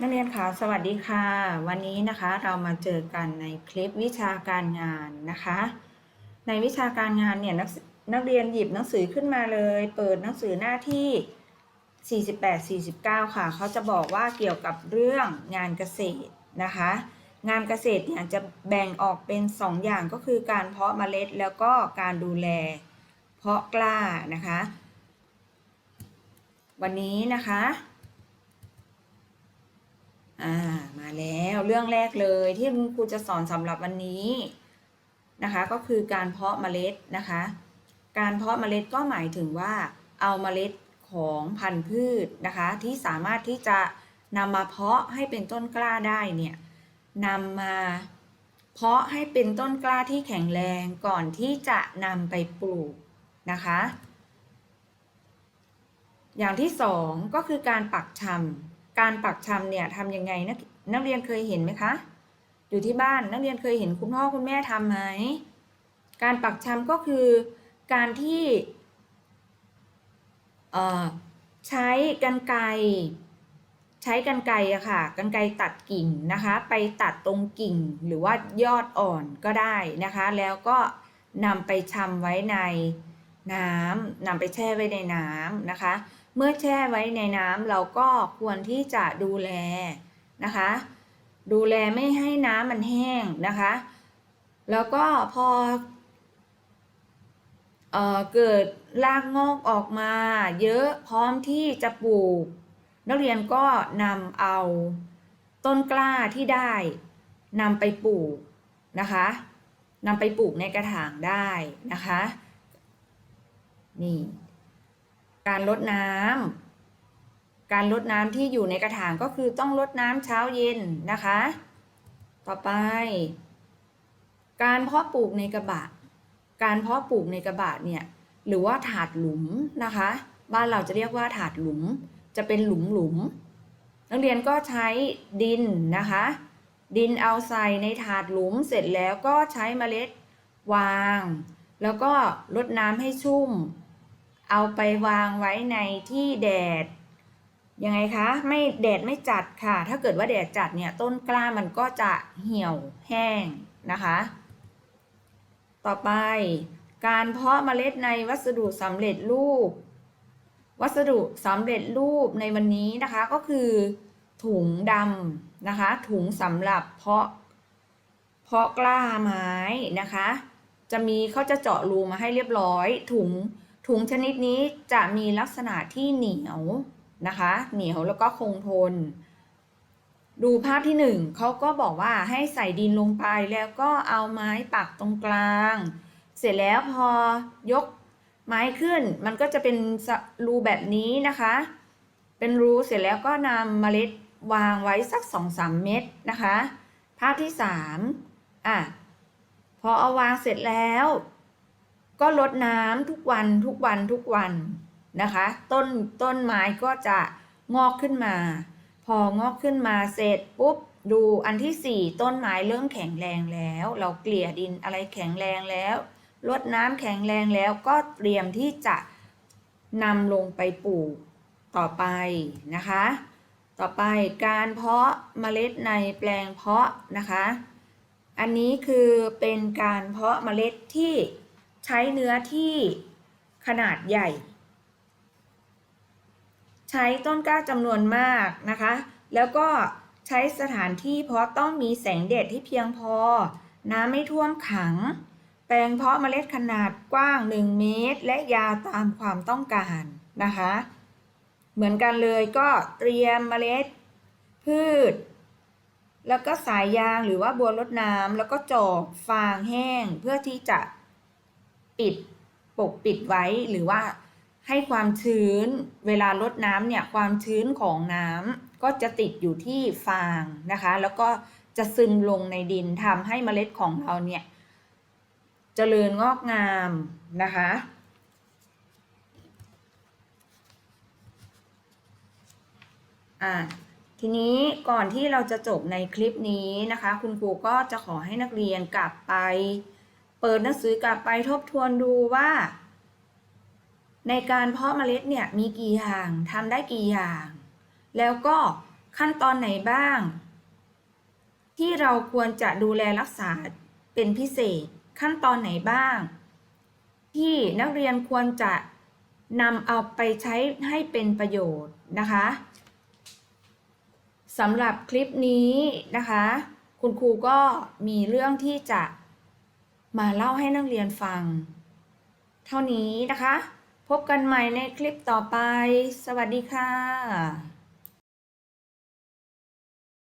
นักเรียนคะสวัสดีค่ะ วันนี้นะคะเรามาเจอกันในคลิปวิชาการงานนะคะ ในวิชาการงานเนี่ยนักนักเรียนหยิบหนังสือขึ้นมาเลย เปิดหนังสือหน้าที่ 48-49 ค่ะ เขาจะบอกว่าเกี่ยวกับเรื่องงานเกษตรนะคะ งานเกษตรเนี่ยจะแบ่งออกเป็น 2 อย่างก็คือการเพาะเมล็ดแล้วก็การดูแล เพาะกล้านะคะ วันนี้นะคะ อ่ามาแล้ว เรื่องแรกเลยที่คุณครูจะสอนสำหรับวันนี้นะคะ ก็คือการเพาะเมล็ดนะคะ การเพาะเมล็ดก็หมายถึงว่า เอาเมล็ดของพันธุ์พืชนะคะ ที่สามารถที่จะนำมาเพาะให้เป็นต้นกล้าได้เนี่ยนำมาเพาะให้เป็นต้นกล้าที่แข็งแรงก่อนที่จะนำไปปลูกนะคะ อย่างที่สองก็คือการปักชำ การปักชำเนี่ยทำยังไงนักนักเรียนเคยเห็นไหมคะ อยู่ที่บ้านนักเรียนเคยเห็นคุณพ่อคุณแม่ทำไหม การปักชำก็คือการที่ใช้กันไกรใช้กันไกรอะค่ะกันไกรตัดกิ่งนะคะ ไปตัดตรงกิ่งหรือว่ายอดอ่อนก็ได้นะคะ แล้วก็นำไปชำไว้ในน้ำนำไปแช่ไว้ในน้ำนะคะ เมื่อแช่ไว้ในน้ำเราก็ควรที่จะดูแลนะคะ ดูแลไม่ให้น้ำมันแห้งนะคะ แล้วก็พอเออเกิดรากงอกออกมา เยอะพร้อมที่จะปลูก นักเรียนก็นำเอาต้นกล้าที่ได้นำไปปลูกนะคะนำไปปลูกในกระถางได้นะคะ นี่ การลดน้ำการลดน้ำที่อยู่ในกระถางก็คือต้องลดน้ำเช้าเย็นนะคะ ต่อไป การเพาะปลูกในกระบะ การเพาะปลูกในกระบะเนี่ยหรือว่าถาดหลุมนะคะ บ้านเราจะเรียกว่าถาดหลุม จะเป็นหลุมหลุม นักเรียนก็ใช้ดินนะคะ ดินเอาใส่ในถาดหลุมเสร็จแล้วก็ใช้เมล็ดวาง แล้วก็ลดน้ำให้ชุ่ม เอาไปวางไว้ในที่แดดยังไงคะ ไม่แดดไม่จัดค่ะ ถ้าเกิดว่าแดดจัดเนี่ยต้นกล้ามันก็จะเหี่ยวแห้งนะคะ ต่อไปการเพาะเมล็ดในวัสดุสำเร็จรูป วัสดุสำเร็จรูปในวันนี้นะคะก็คือถุงดำนะคะ ถุงสำหรับเพาะ เพาะกล้าไม้นะคะ จะมีเขาจะเจาะรูมาให้เรียบร้อยถุง ถุงชนิดนี้จะมีลักษณะที่เหนียวนะคะ เหนียวแล้วก็คงทน ดูภาพที่หนึ่งเขาก็บอกว่าให้ใส่ดินลงไปแล้วก็เอาไม้ปักตรงกลาง เสร็จแล้วพอยกไม้ขึ้น มันก็จะเป็นรูแบบนี้นะคะ เป็นรูเสร็จแล้วก็นำเมล็ดวางไว้สักสองสามเม็ดนะคะ ภาพที่สามอะพอเอาวางเสร็จแล้ว ก็ลดน้ำทุกวันทุกวันทุกวันนะคะ ต้นต้นไม้ก็จะงอกขึ้นมา พองอกขึ้นมาเสร็จปุ๊บดูอันที่สี่ต้นไม้เริ่มแข็งแรงแล้ว เราเกลี่ยดินอะไรแข็งแรงแล้วลดน้ำแข็งแรงแล้วก็เตรียมที่จะนำลงไปปลูกต่อไปนะคะ ต่อไปการเพาะเมล็ดในแปลงเพาะนะคะ อันนี้คือเป็นการเพาะเมล็ดที่ ใช้เนื้อที่ขนาดใหญ่ ใช้ต้นกล้าจำนวนมากนะคะ แล้วก็ใช้สถานที่เพราะต้องมีแสงแดดที่เพียงพอ น้ำไม่ท่วมขัง แปลงเพาะเมล็ดขนาดกว้าง 1 เมตร และยาวตามความต้องการนะคะ เหมือนกันเลยก็เตรียมเมล็ด พืช แล้วก็สายยางหรือว่าบัวรดน้ำแล้วก็จอกฟางแห้งเพื่อที่จะ ปิดปกปิดไว้หรือว่าให้ความชื้นเวลาลดน้ำเนี่ยความชื้นของน้ำก็จะติดอยู่ที่ฟางนะคะ แล้วก็จะซึมลงในดินทำให้เมล็ดของเราเนี่ยเจริญงอกงามนะคะอ่าทีนี้ก่อนที่เราจะจบในคลิปนี้นะคะ คุณครูก็จะขอให้นักเรียนกลับไป เปิดหนังสือกลับไปทบทวนดูว่า ในการเพาะเมล็ดเนี่ยมีกี่อย่างทำได้กี่อย่าง แล้วก็ขั้นตอนไหนบ้าง ที่เราควรจะดูแลรักษาเป็นพิเศษขั้นตอนไหนบ้าง ที่นักเรียนควรจะนำเอาไปใช้ให้เป็นประโยชน์นะคะสำหรับคลิปนี้นะคะ คุณครูก็มีเรื่องที่จะ มาเล่าให้นักเรียนฟัง เท่านี้นะคะ พบกันใหม่ในคลิปต่อไป สวัสดีค่ะ